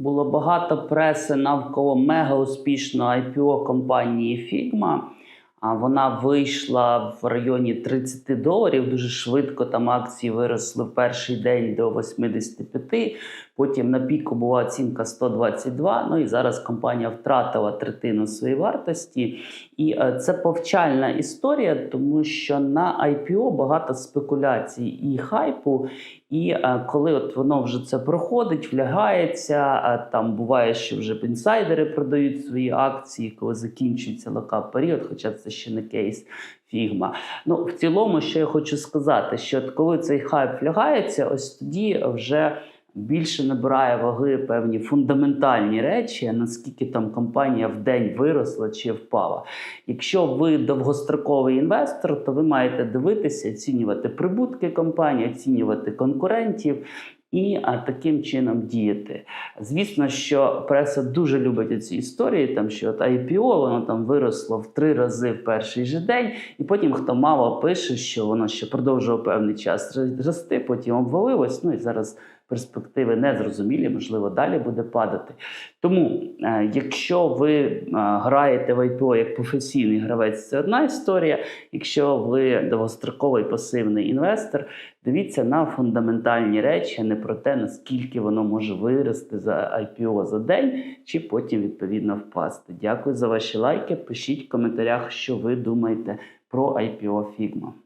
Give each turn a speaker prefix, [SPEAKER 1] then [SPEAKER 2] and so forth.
[SPEAKER 1] Було багато преси навколо мега успішної IPO компанії Figma. Вона вийшла в районі 30 доларів. Дуже швидко там акції виросли в перший день до 85. Потім на піку була оцінка 122. Ну і зараз компанія втратила третину своєї вартості. І е, це повчальна історія, тому що на IPO багато спекуляцій і хайпу. І е, коли от воно вже це проходить, влягається, е, там буває, що вже інсайдери продають свої акції, коли закінчується локап період, хоча це ще не кейс фігма. Ну в цілому, що я хочу сказати, що коли цей хайп влягається, ось тоді вже. Більше набирає ваги певні фундаментальні речі, наскільки там компанія в день виросла чи впала. Якщо ви довгостроковий інвестор, то ви маєте дивитися, оцінювати прибутки компанії, оцінювати конкурентів. І а, таким чином діяти. Звісно, що преса дуже любить ці історії, там що от IPO, воно там виросло в три рази в перший же день, і потім хто мало пише, що воно ще продовжує певний час рости, потім обвалилось. Ну і зараз перспективи незрозумілі, можливо, далі буде падати. Тому, е, якщо ви е, граєте в IPO як професійний гравець, це одна історія. Якщо ви довгостроковий пасивний інвестор, дивіться на фундаментальні речі, а не про те, наскільки воно може вирости за IPO за день, чи потім відповідно впасти. Дякую за ваші лайки. Пишіть в коментарях, що ви думаєте про IPO Figma.